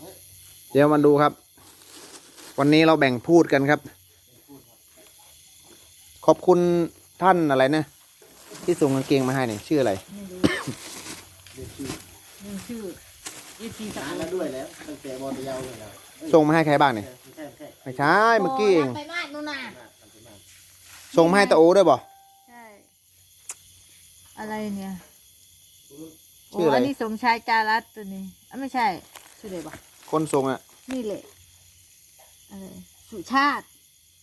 เถอะเดี๋ยวมาดูครับ วันนี้เราแบ่งพูดกันครับ ขอบคุณท่านอะไรนะ ที่ส่งกางเกงมาให้เนี่ยชื่ออะไรไม่รู้เด็กชื่อนี่ชื่อเอซีสนานกุแล้วด้วยแล้วตั้งแต่บอลยาวเลยแล้วส่งมาให้ใครบ้างเนี่ยไม่ใช่ไม่ใช่ไม่ใช่เมื่อกี้เองไปมากนู่นน่ะมากทำไปมากส่งมาให้ตาโอด้วยบ่ใช่อะไรเนี่ยโอ้ชื่ออะไรอันนี้สมชายจารัตตัวนี้อะไม่ใช่ ชื่ออะไรวะคนส่งอะ นี่แหละอะไรสุชาติ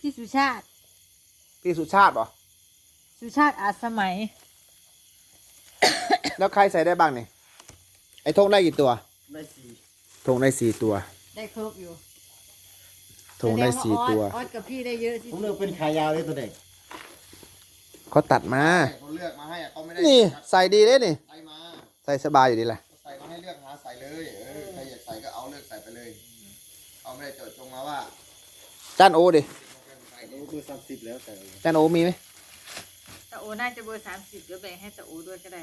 พี่สุชาติ พี่สุชาติบ่สุชาติอาจสมัย แล้วใครใส่ได้บ้างเนี่ยไอ้ธงได้กี่ตัวได้สี่ธงได้สี่ตัวได้ครบอยู่ธงได้สี่ตัวแสดงาออสออสกับพี่ได้เยอะที่ผมสุดเลือกเป็นขายาวเลยตัวเด็กเขาตัดมาเขาเลือกมาให้อะเขาไม่ได้นี่ใส่ดีเลยนี่ใส่มาใส่สบายอยู่ดีแหละใส่มาให้เลือกหาใส่เลยเออ ใครอยากใส่ก็เอาเลือกใส่ไปเลยเขาไม่ได้เจาะจงมาว่าจานโอดิใส่รู้เบอร์สามสิบแล้วแต่จานโอมีไหมตะโอน่าจะเบอร์สามสิบเดี๋ยวแบ่งให้ตะโอด้วยก็ได้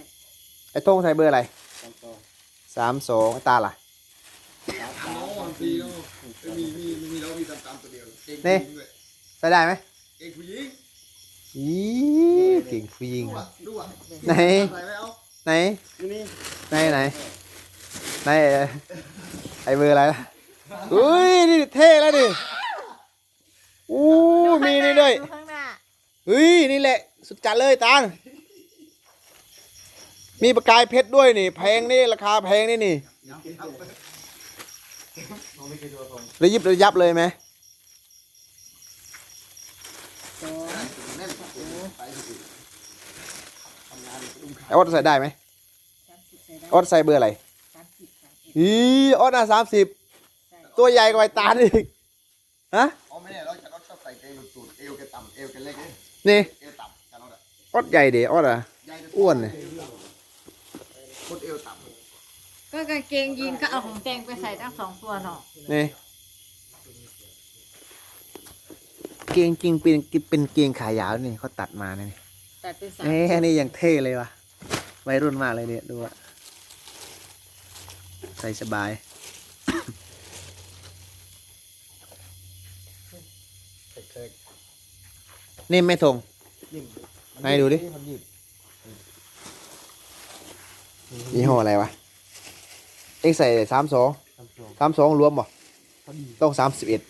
ไอ้ธงใส่เบอร์อะไรสามต่อสามสองตาล่ะสามสามสี่ มีมีมีแล้วมีสามสามตัวเดียวเก่งนี่ ผู้หญิงด้วยใส่ได้ไหมเก่งผู้หญิงอีเก่งผู้หญิง ดูอะดูอะไหน ใส่ไม่เอาไหนอยู่นี่ ไหนไหนไหนเอ่อ ไอเบอร์อะไรล่ะอุ้ยนี่เท่แล้วดิอู้มีนี่ด้วยข้างหน้าเฮ้ยนี่แหละ สุดจัดเลยตาลมีประกายเพชรด้วยนี่ แพงนี่ราคาแพงนี่นี่ไปเราไม่เคยดูผมระยิบระยับเลยไหมออ้ไปสิทำงานอุ้มขาไออดใส่ได้ไหมออดใส่เบอร์อะไร อ็ดอีออดอะสามสิบใส่ตัวใหญ่กว่าไอ้ตาลอีกฮะอ๋อไม่แน่เราจะเราชอบใส่เกงหลุดตูดเอวแกต่ำเอวแกเล็กเองนี่เอวต่ำจะเราแบบออดใหญ่เดี๋ยวออดอะใหญ่อ้วนเลยโคตรเอวต่ำก็กางเกงยีนก็เอาของแตงไปใส่ทั้งสองตัวเนาะนี่เกงจริงเป็นเป็นเกงขายาวนี่เขาตัดมาเนี่ยแต่เป็นสามเอ้ยนี่ยังเท่เลยวะวัยรุ่นมากเลยเนี่ยดูอะ ใส่สบายเล็กนี่ไม่ทงๆนิ่มไหนดูดิ มันยืดยี่ห้ออะไรวะ เอ็กใส่สามสองทำตัวสามสองรวมบ่พอดีต้องสามสิบเอ็ด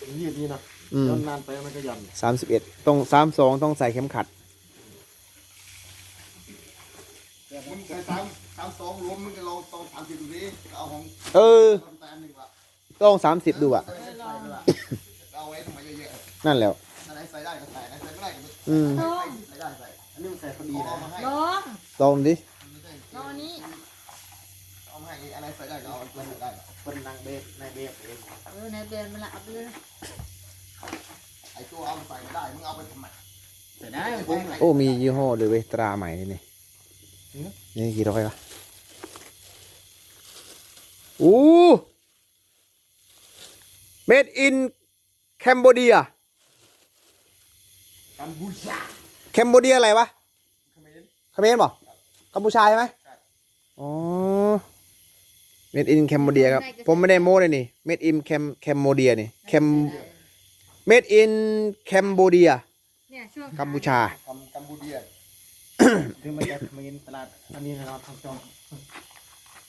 มันยืดนี่นะอืม ย้อนนานไปมันก็หย่อนสามสิบเอ็ดต้องสามสองต้องใส่เข็มขัดมึงใส่สาม สามสองรวมมึงจะลองตองสามสิบดูดิเอาของเออตอนแปนหนึ่งละต้องสามสิบดูอะ เอาไว้ทำไมเยอะนั่นแหล้ว ๆอันไหนใส่ได้ก็ใส่อันไหนใส่ไม่ได้ก็ไม่อืมใส่ได้ใส่อันนี้มันใส่พอดีนะเอามาให้ลองลองดิ ลองอันนี้ เอามาให้อันไหนใส่ได้ก็เอาอันไหนได้เป็นนางเบฟนายเบฟเองเออในแบรนด์มันละเอาไปเลยไอ้ตัวเอาใส่ไม่ได้มึงเอาไปทำไมใส่ได้ผมโอ้มียี่ห้อเลยเว้ยตราใหม่นี่นี่นี่กี่ร้อยวะ โอ้ made in Cambodia กัมพูชา Cambodia อะไรวะเขมรเขมรบ่กัมพูชาใช่ไหมใช่อ๋อ made in Cambodia ครับ ผมไม่ได้โม้เลยนี่ made in Cam Cambodia นี่ Cam made in Cambodia เนี่ยช่วงกัมพูชากัมกัมพูเดียคือมันจะมีตลาดอันนี้นะครับทำจอง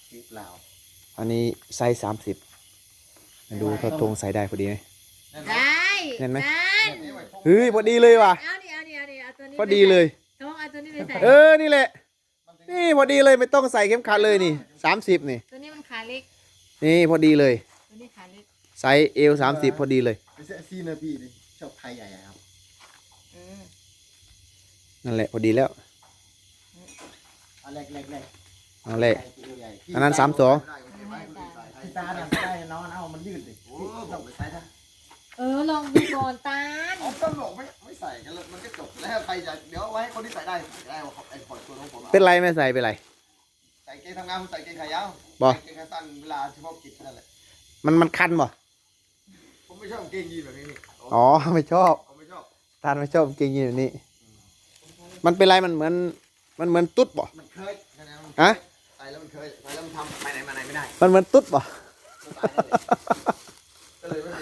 ที่ลาว อันนี้ไซส์สามสิบดูถ้าทงใส่ได้พอดีไหมได้เห็นไหมได้เฮ้ยพอดีเลยว่ะเอาดิเอาดิเอาดิเอาตัวนี้พอดีเลยต้องเอาตัวนี้ไปใส่เออนี่แหละ นี่พอดีเลยไม่ต้องใส่เข็มขัดเลยนี่สามสิบนี่ตัวนี้มันขาเล็กนี่พอดีเลยตัวนี้ขาเล็กไซส์เอลสามสิบพอดีเลยไม่ใช่ซีนะพี่นี่ชอบไทยใหญ่ครับเออนั่นแหละพอดีแล้วอันแรกแรกแรกเอาแหละอันนั้นสามสอง พี่ตาเนี่ยไม่ได้นอนเอามันยืดดิโอ้ต้องไปใส่ท่าเออลองดูก่อนตาลเอาต้องบอกไม่ไม่ใส่กันเลยมันก็จบแล้วใครจะเดี๋ยวเอาไว้ให้คนที่ใส่ได้ใส่ได้ว่าไอ้ขอดตัวของผมเป็นไรไม่ใส่เป็นไรใส่เกงทำงานผมใส่เกงขายาวบ่ใส่เกงขาสั้นเวลาเฉพาะกิจนั่นแหละมันมันคันบ่ผมไม่ชอบกางเกงยีนแบบนี้นี่อ๋อไม่ชอบผมไม่ชอบทานไม่ชอบกางเกงยีนแบบนี้ มันเป็นไรมันเหมือนมันเหมือนตุ๊ดบ่มันเคยนะนะมันฮะใส่ แล้วมันเคยใส่แล้วมันทำไปไหนมาไหนไม่ได้มันเหมือนตุ๊ดป่ะมันตายก็เลยไม่ได้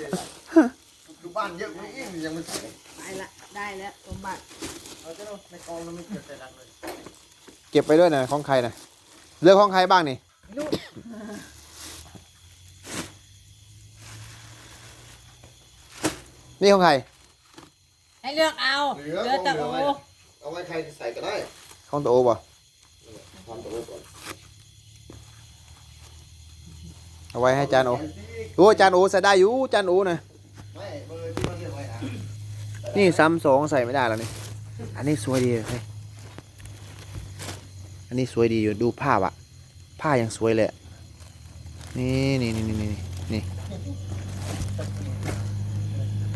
ดูบ้านเยอะไม่ยิ่งยังไม่ใส่ได้ละได้แล้วสมบัติเราจะในกองเราไม่เก็บใส่ดังเลยเก็บไปด้วยนะของใครนะเรื่องของใครบ้างนี่ลูกนี่ของใครให้เลือกเอาเหลือเลือกแต่เหลืโออไว้เอาไว้ใครใส่ก็ได้ของตัวโอป่ะทำตัวไว้ก่อน เอาไว้ให้จานโอโอ้จานโอใส่ได้อยู่จานโอนะไม่เบอร์ที่มันเรียกไว้นะนี่ซ้ำสองใส่ไม่ได้แล้วนี่ อันนี้สวยดีเลยอันนี้สวยดีอยู่ดูผ้าอะผ้ายังสวยเลย นี่นี่นี่นี่นี่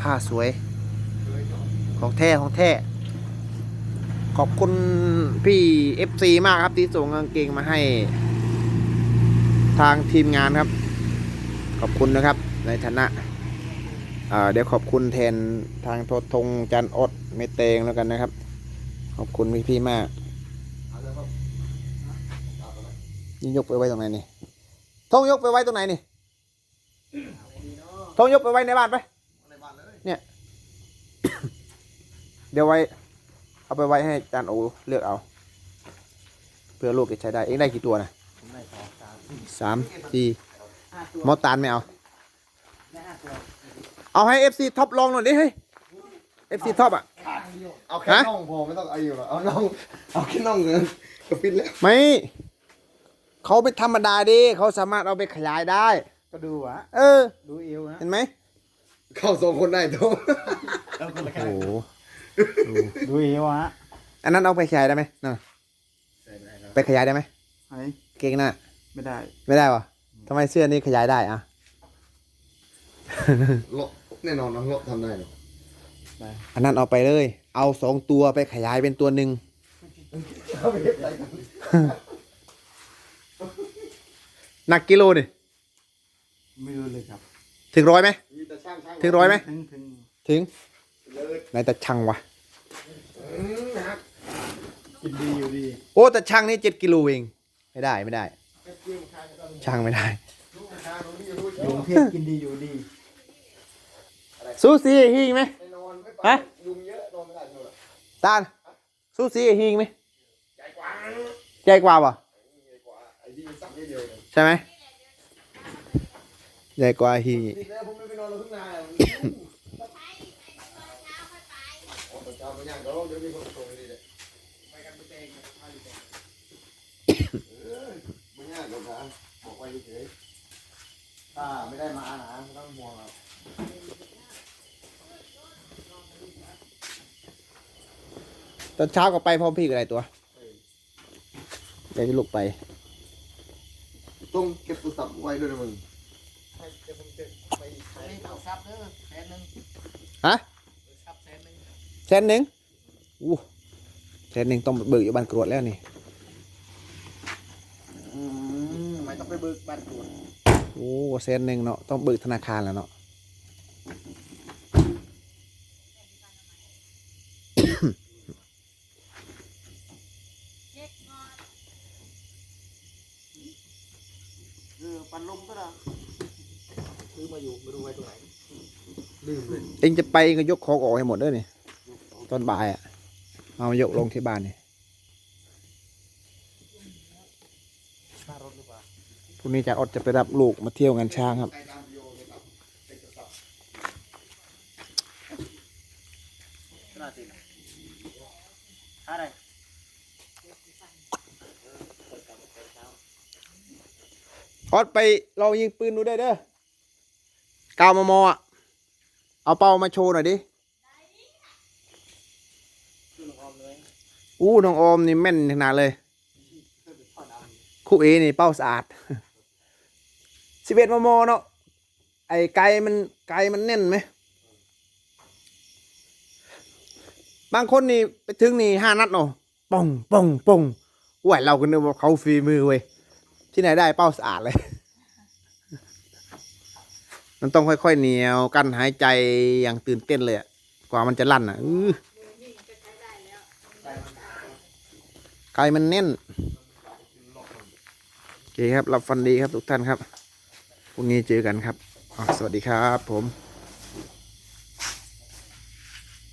ผ้าสวย ของแท้ของแท้ ขอบคุณพี่ FC มากครับที่ส่งกางเกงมาให้ ทางทีมงานครับ ขอบคุณนะครับในฐานะเดี๋ยวขอบคุณแทนทางโททงจันอดเมเตงแล้วกันนะครับ ขอบคุณพี่พี่ๆมากเอาแล้วก็นี่ยกไปไว้ตรงไหนนี่ทงยกไปไว้ตรงไหนนี่ทงยกไปไว้ในบ้านไปในบ้านเลยเดี๋ยวไว้ เอาไปไว้ให้จานโอเลือกเอา เพื่อลูกจะใช้ได้เองได้กี่ตัวนะสามสามสี่ ห้าตัวมอตานไม่เอา ได้ห้าตัวเอาให้ FC ท็อปลองหน่อยดิเฮ้ย FC ท็อปอะ เอาแค่ฮะ น่องพอไม่ต้องเอาอยู่หรอกเอาน่องเอาแค่น่องเงินก็ฟิตแล้วไม่เขาเป็นธรรมดาดิเขาสามารถเอาไปขยายได้ ก็ดูวะเออ ดูเอวนะเห็นไหมเข้าสองคนได้ตัวเอาคนละโอ้ข้างโหดูเอวฮะอันนั้นเอาไปขยายได้ไหมนั่นน่ะใส่ไม่ได้ครับไปขยายได้ไหมไอ้เก่งน่ะไม่ได้ไม่ได้วะ ทำไมเสื้อนี้ขยายได้อะโลแน่นอนน้องโลทำได้หรออันนั้นเอาไปเลย เอาสองตัวไปขยายเป็นตัวหนึ่ง เอาไปเก็บใส่กันหนักกิโลดิไม่รู้เลยครับถึงร้อยไหม มีแต่ช่างช่างถึงร้อยไหม ถึงถึงถึงเลยไหนแต่ช่างวะ อืมนะครับกินดีอยู่ดีโอ้แต่ช่างนี่เจ็ดกิโลเอง ไม่ได้ไม่ได้ ช่างไม่ได้อยู่เทพกินดีอยู่ดีซูซี่ฮิงไหมไปนอนไม่ไปฮะยุงเยอะนอนไม่ได้เลยตาลซูซี่ฮิงไหมใหญ่กว่าใหญ่กว่าปะใหญ่กว่าไอ้ที่มันสับเดียวเลยใช่ไหมใหญ่กว่าฮิ เฉยๆถ้าไม่ได้มาหนาไม่ต้องห่วงหรอกตอนเช้าก็ไปพร้อมพี่กับอะไรตัวเดี๋ยวจะลุกไป ต้องเก็บโทรศัพท์ไว้ด้วยนะมึงนี่ต้องซับเด้อแสนหนึ่งฮะซับแสนหนึ่งแสนหนึ่งอู้แสนหนึ่งต้องเบิกอยู่บ้านกรวดแล้วนี่ อืม ไม่ต้องไปเบิกบ้านตรวจโอ้แสนหนึ่งเนาะต้องเบิกธนาคารแล้วเนาะเออปันลมก็ได้ซื้อมาอยู่ไม่รู้ไว้ตรงไหนลืมเลยเองจะไปเองก็ยกของออกให้หมดเด้อนี่ตอนบ่ายอะเอามายกลงที่บ้านนี่ ค่ารถหรือเปล่า พรุ่งนี้จะอดจะไปรับลูกมาเที่ยวงานช้างครับ อะไรออดไปเรายิงปืนดูได้เด้อก้ามมอะ เอาเป้ามาโชว์หน่อยดิ อู้น้องโอมนี่แม่นขนาดเลย คู่เอนี่เป้าสะอาด สิบเอ็ดมมเนาะไอ้ไกลมันไกลมันแน่นไหมบางคนนี่ไปถึงนี่ห้านัดเนาะป่องป่องป่องว้ยเราก็นึกว่าเขาฝีมือเว้ยที่ไหนได้เป้าสะอาดเลย มันต้องค่อยๆเหนียวกั้นหายใจอย่างตื่นเต้นเลยกว่ามันจะลั่นอะไกลมันแน่นโอเคครับรับฟันดีครับทุกท่านครับ พรุ่งนี้เจอกันครับ สวัสดีครับผม